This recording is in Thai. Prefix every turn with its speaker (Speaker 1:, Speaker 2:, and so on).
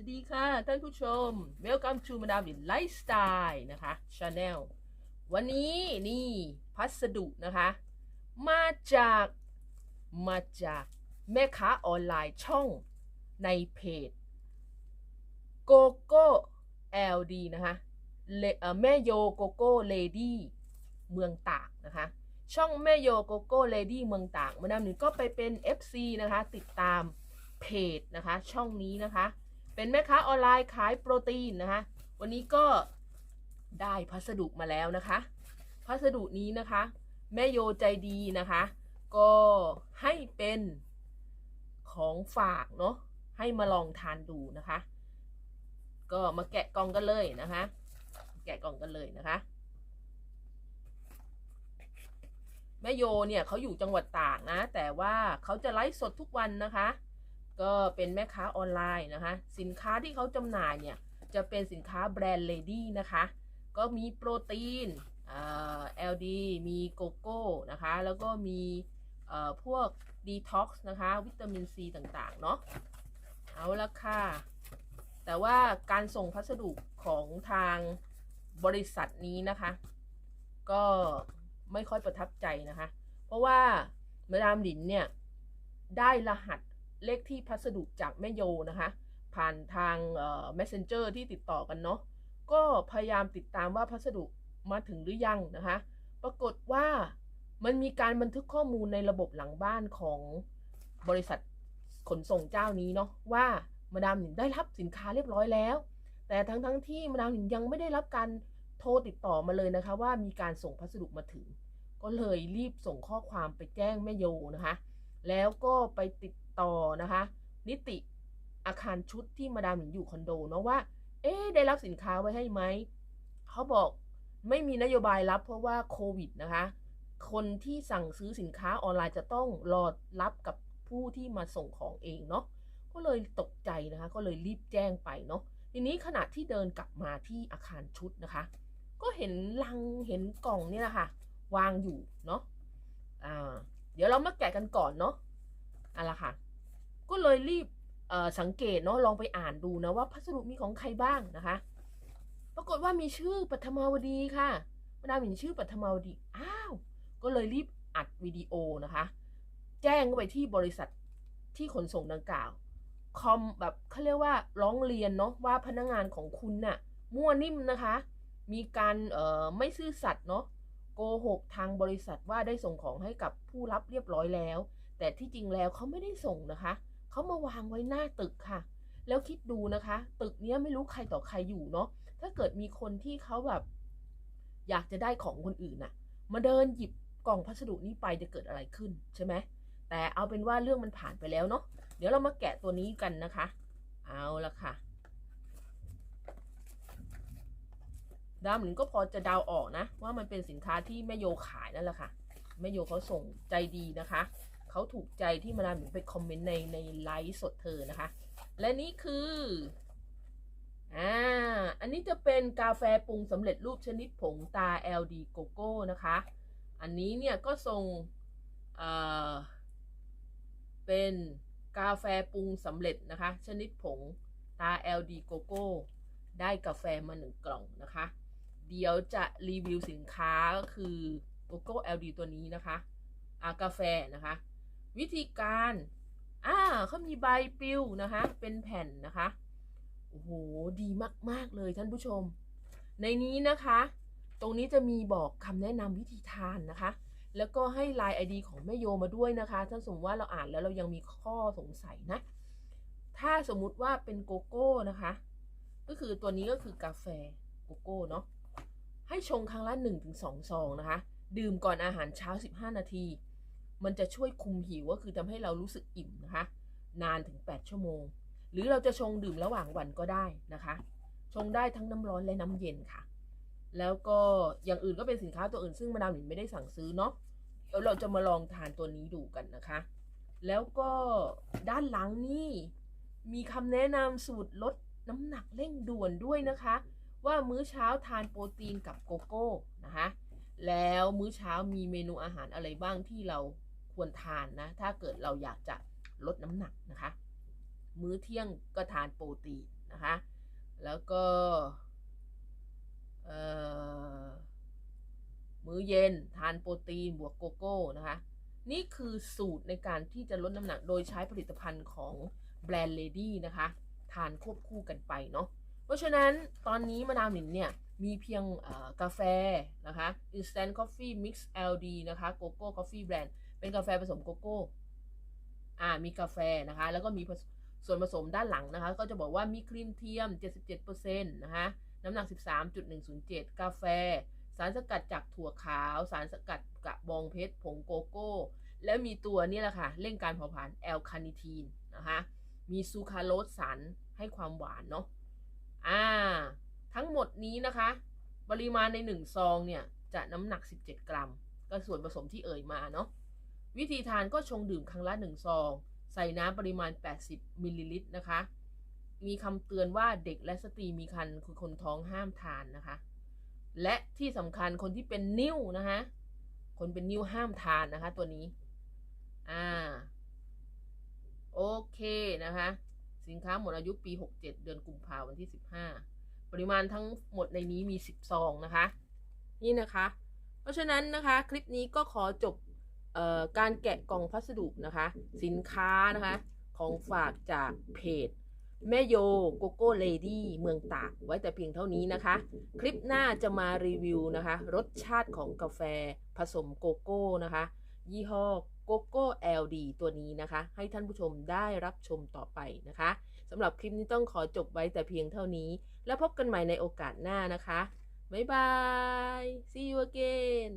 Speaker 1: สวัสดีค่ะ ท่านผู้ชม Welcome to มาดามวินไลฟ์สไตล์นะคะ Channel วันนี้นี่พัสดุนะคะ มาจากมาจากแม่ค้าออนไลน์ช่องในเพจ g o g o LD นะคะแม่โยโกโก้เลดี้เมืองตากนะคะ ช่องแม่โยโกโก้เลดี้เมืองตากมาดามหนึ่งก็ไปเป็น FC นะคะ ติดตามเพจนะคะ ช่องนี้นะคะ เป็นแม่ค้าออนไลน์ขายโปรตีนนะคะ วันนี้ก็ได้พัสดุมาแล้วนะคะ พัสดุนี้นะคะ แม่โยใจดีนะคะ ก็ให้เป็นของฝากเนาะให้มาลองทานดูนะคะ ก็มาแกะกล่องกันเลยนะคะ แกะกล่องกันเลยนะคะ แม่โยเนี่ยเขาอยู่จังหวัดตากนะ แต่ว่าเขาจะไลฟ์สดทุกวันนะคะ ก็เป็นแม่ค้าออนไลน์นะคะ สินค้าที่เขาจำหน่ายเนี่ย จะเป็นสินค้าแบรนด์เลดี้นะคะ ก็มีโปรตีนอ่า LD มีโกโก้นะคะ แล้วก็มีเอ่อพวกดีท็อกซ์นะคะ วิตามินซีต่างๆ เนาะเอาละค่ะ แต่ว่าการส่งพัสดุของทางบริษัทนี้นะคะ ก็ไม่ค่อยประทับใจนะคะ เพราะว่ามาดามหลินเนี่ย ได้รหัส เลขที่พัสดุจากแม่โยนะคะ ผ่านทาง messenger ที่ติดต่อกันเนาะก็พยายามติดตามว่าพัสดุมาถึงหรือยังนะคะ ปรากฏว่ามันมีการบันทึกข้อมูลในระบบหลังบ้านของบริษัทขนส่งเจ้านี้เนาะว่ามาดามหนิงได้รับสินค้าเรียบร้อยแล้ว แต่ทั้งทั้งที่มาดามหนิงยังไม่ได้รับการโทรติดต่อมาเลยนะคะ ว่ามีการส่งพัสดุมาถึง ก็เลยรีบส่งข้อความไปแจ้งแม่โยนะคะ แล้วก็ไปติด ต่อนะคะ นิติอาคารชุดที่มาดามหนิงอยู่คอนโดเนาะว่า เอ๊ได้รับสินค้าไว้ให้ไหม เขาบอกไม่มีนโยบายรับเพราะว่าโควิดนะคะ คนที่สั่งซื้อสินค้าออนไลน์จะต้องรอรับกับผู้ที่มาส่งของเองเนาะ ก็เลยตกใจนะคะ ก็เลยรีบแจ้งไปเนาะ ทีนี้ขณะที่เดินกลับมาที่อาคารชุดนะคะ ก็เห็นลังเห็นกล่องเนี่ยแหละค่ะวางอยู่เนาะ อ่า เดี๋ยวเรามาแกะกันก่อนเนาะอาละค่ะ ก็เลยรีบสังเกตเนาะลองไปอ่านดูนะว่าพัสดุมีของใครบ้างนะคะ ปรากฏว่ามีชื่อปัทมาวดีค่ะมาดามเห็นชื่อปัทมาวดีอ้าวก็เลยรีบอัดวิดีโอนะคะ แจ้งไปที่บริษัทที่ขนส่งดังกล่าวคอมแบบเขาเรียกว่าร้องเรียนเนาะว่าพนักงานของคุณน่ะมั่วนิ่มนะคะ มีการเอ่อไม่ซื่อสัตย์เนาะโกหกทางบริษัทว่าได้ส่งของให้กับผู้รับเรียบร้อยแล้ว แต่ที่จริงแล้วเขาไม่ได้ส่งนะคะ เขามาวางไว้หน้าตึกค่ะ แล้วคิดดูนะคะ ตึกเนี้ยไม่รู้ใครต่อใครอยู่เนาะถ้าเกิดมีคนที่เขาแบบ อยากจะได้ของคนอื่นน่ะ มาเดินหยิบกล่องพัสดุนี้ไปจะเกิดอะไรขึ้นใช่ไหมแต่เอาเป็นว่าเรื่องมันผ่านไปแล้วเนาะเดี๋ยวเรามาแกะตัวนี้กันนะคะ เอาละค่ะดามหนึ่งก็พอจะเดาออกนะ ว่ามันเป็นสินค้าที่แม่โยขายนั่นแหละค่ะแม่โยเขาส่งใจดีนะคะ เขาถูกใจที่มาดามหนึ่งไปคอมเมนต์ในในไลฟ์สดเธอนะคะ และนี่คืออ่าอันนี้จะเป็นกาแฟปรุงสำเร็จรูปชนิดผงตา LD โกโก้นะคะ อันนี้เนี่ยก็ส่งเอ่อเป็นกาแฟปรุงสำเร็จนะคะ ชนิดผงตา LD โกโก้ได้กาแฟมาหนึ่งกล่องนะคะ เดี๋ยวจะรีวิวสินค้าก็คือโกโก้ LD ตัวนี้นะคะอ่ากาแฟนะคะ วิธีการอ่าเขามีใบปลิวนะคะ เป็นแผ่นนะคะโอ้โหดีมาก ๆ เลยท่านผู้ชม ในนี้นะคะ ตรงนี้จะมีบอกคำแนะนำวิธีทานนะคะ แล้วก็ให้ไลน์ไอดีของแม่โยมาด้วยนะคะถ้าสมมติว่าเราอ่านแล้วเรายังมีข้อสงสัยนะ ถ้าสมมุติว่าเป็นโกโก้นะคะ ก็คือตัวนี้ก็คือกาแฟโกโก้เนาะให้ชงครั้งละ 1-2 ซองนะคะ ดื่มก่อนอาหารเช้า 15 นาที มันจะช่วยคุมหิวก็คือทำให้เรารู้สึกอิ่มนะคะ นานถึง 8 ชั่วโมง หรือเราจะชงดื่มระหว่างวันก็ได้นะคะ ชงได้ทั้งน้ำร้อนและน้ำเย็นค่ะ แล้วก็อย่างอื่นก็เป็นสินค้าตัวอื่นซึ่งมาดามหนิงไม่ได้สั่งซื้อเนาะเดี๋ยวเราจะมาลองทานตัวนี้ดูกันนะคะ แล้วก็ด้านหลังนี่มีคำแนะนำสูตรลดน้ำหนักเร่งด่วนด้วยนะคะ ว่ามื้อเช้าทานโปรตีนกับโกโก้นะคะ แล้วมื้อเช้ามีเมนูอาหารอะไรบ้างที่เรา ควรทานนะ ถ้าเกิดเราอยากจะลดน้ำหนักนะคะ มื้อเที่ยงก็ทานโปรตีนนะคะ แล้วก็มื้อเย็นทานโปรตีนบวกโกโก้นะคะ นี่คือสูตรในการที่จะลดน้ำหนักโดยใช้ผลิตภัณฑ์ของแบรนด์ Lady นะคะ ทานควบคู่กันไปเนาะเพราะฉะนั้นตอนนี้มะนาวหนินเนี่ยมีเพียงกาแฟนะคะ Instant Coffee Mix LD นะคะ Coco Coffee Brand เป็นกาแฟผสมโกโก้ อ่า มีกาแฟนะคะ แล้วก็มีส่วนผสมด้านหลังนะคะ ก็จะบอกว่ามีครีมเทียม 77%นะคะ น้ำหนัก 13.107 กาแฟ สารสกัดจากถั่วขาว สารสกัดกระบองเพชร ผงโกโก้ และมีตัวนี่แหละค่ะ เร่งการเผาผลาญแอลคาเนิทีนนะคะ มีซูคราโลสสารให้ความหวานเนาะ อ่า ทั้งหมดนี้นะคะ ปริมาณในหนึ่งซองเนี่ย จะน้ำหนัก 17 กรัม ก็ส่วนผสมที่เอ่ยมาเนาะ วิธีทานก็ชงดื่มครั้งละหนึ่งซอง ใส่น้ำปริมาณ 80 มิลลิลิตรนะคะ มีคำเตือนว่าเด็กและสตรีมีครรภ์คือคนท้องห้ามทานนะคะ และที่สำคัญคนที่เป็นนิ้วนะคะ คนเป็นนิ้วห้ามทานนะคะ ตัวนี้ อ่า โอเคนะคะ สินค้าหมดอายุปี 67 เดือนกุมภาพันธ์วันที่ 15 ปริมาณทั้งหมดในนี้มี 10 ซองนะคะ นี่นะคะ เพราะฉะนั้นนะคะ คลิปนี้ก็ขอจบ การแกะกล่องพัสดุนะคะ สินค้านะคะ ของฝากจากเพจ แม่โยโกโก้เลดี้เมืองตากไว้แต่เพียงเท่านี้นะคะ คลิปหน้าจะมารีวิวนะคะ รสชาติของกาแฟผสมโกโก้นะคะ ยี่ห้อโกโก้ LD ตัวนี้นะคะ ให้ท่านผู้ชมได้รับชมต่อไปนะคะสำหรับคลิปนี้ต้องขอจบไว้แต่เพียงเท่านี้ แล้วพบกันใหม่ในโอกาสหน้านะคะ บ๊ายบาย see you again